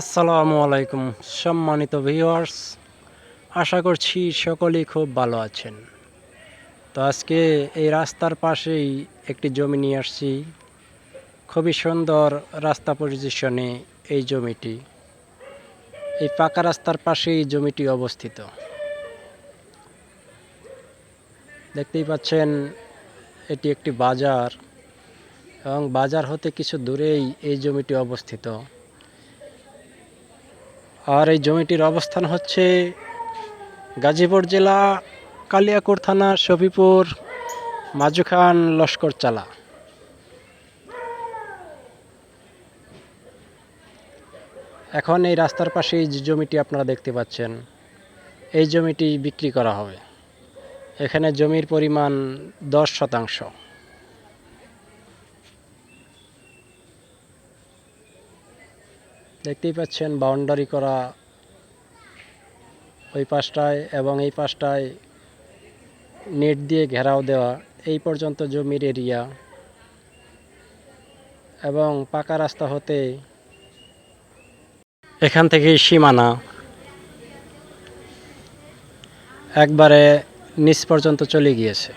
আসসালামু আলাইকুম, সম্মানিত ভিউয়ার্স আশা করছি সকলেই খুব ভালো আছেন। তো আজকে এই রাস্তার পাশেই একটি জমি নিয়ে আসছি। খুবই সুন্দর রাস্তা পজিশনে এই জমিটি। এই পাকা রাস্তার পাশেই জমিটি অবস্থিত। দেখতেই পাচ্ছেন, এটি একটি বাজার এবং বাজার হতে কিছু দূরেই এই জমিটি অবস্থিত। আর এই জমিটির অবস্থান হচ্ছে গাজীপুর জেলা কালিয়াকুর থানা শফিপুর মাজুখান লস্কর চালা। এখন এই রাস্তার পাশেই যে জমিটি আপনারা দেখতে পাচ্ছেন, এই জমিটি বিক্রি করা হবে। এখানে জমির পরিমাণ দশ শতাংশ। দেখতেই পাচ্ছেন বাউন্ডারি করা ওই পাশটায় এবং এই পাশটায় নেট দিয়ে ঘেরাও দেওয়া, এই পর্যন্ত জমির এরিয়া এবং পাকা রাস্তা হতে এখান থেকেই সীমানা। একবারে নিচ পর্যন্ত চলে গিয়েছে।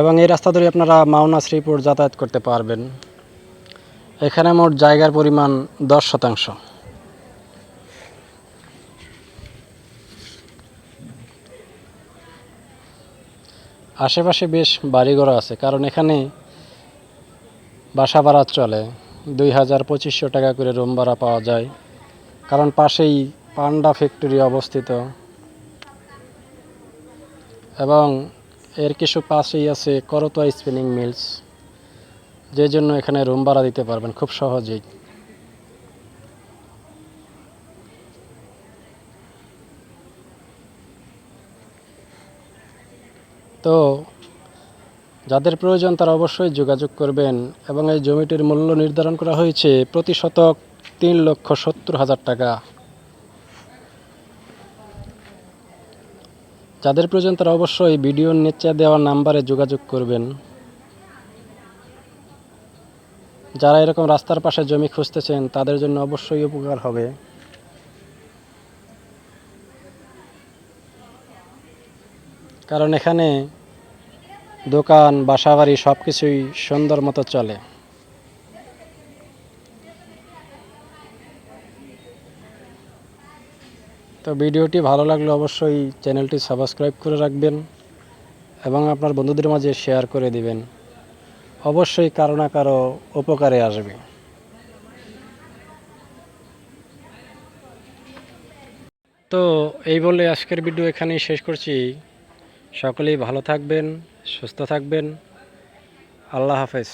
এবং এই রাস্তা ধরে আপনারা মাওনা শ্রীপুর যাতায়াত করতে পারবেন। এখানে মোট জায়গার পরিমাণ দশ শতাংশ। আশেপাশে বেশ বাড়িঘর আছে, কারণ এখানে বাসা ভাড়া চলে। দুই হাজার পঁচিশশো টাকা করে রুম ভাড়া পাওয়া যায়, কারণ পাশেই পান্ডা ফ্যাক্টরি অবস্থিত। এবং এর কিছু পাশেই আছে করতোয়া স্পিনিং মিলস যে জন্য এখানে রুম ভাড়া দিতে পারবেন খুব সহজেই। তো যাদের প্রয়োজন তারা অবশ্যই যোগাযোগ করবেন এবং এই জমিটির মূল্য নির্ধারণ করা হয়েছে প্রতি শতক তিন লক্ষ সত্তর হাজার টাকা। যাদের প্রয়োজন তারা অবশ্যই ভিডিওর নিচে দেওয়া নাম্বারে যোগাযোগ করবেন। যারা এরকম রাস্তার পাশে জমি খুঁজতেছেন, তাদের জন্য অবশ্যই উপকার হবে। কারণ এখানে দোকান, বাসাবাড়ি সব কিছুই সুন্দর মতো চলে। তো ভিডিওটি ভালো লাগলে অবশ্যই চ্যানেলটি সাবস্ক্রাইব করে রাখবেন এবং আপনার বন্ধুদের মাঝে শেয়ার করে দিবেন। অবশ্যই কারও না কারও উপকারে আসবে। তো এই বলে আজকের ভিডিও এখানেই শেষ করছি। সকলেই ভালো থাকবেন, সুস্থ থাকবেন। আল্লাহ হাফেজ।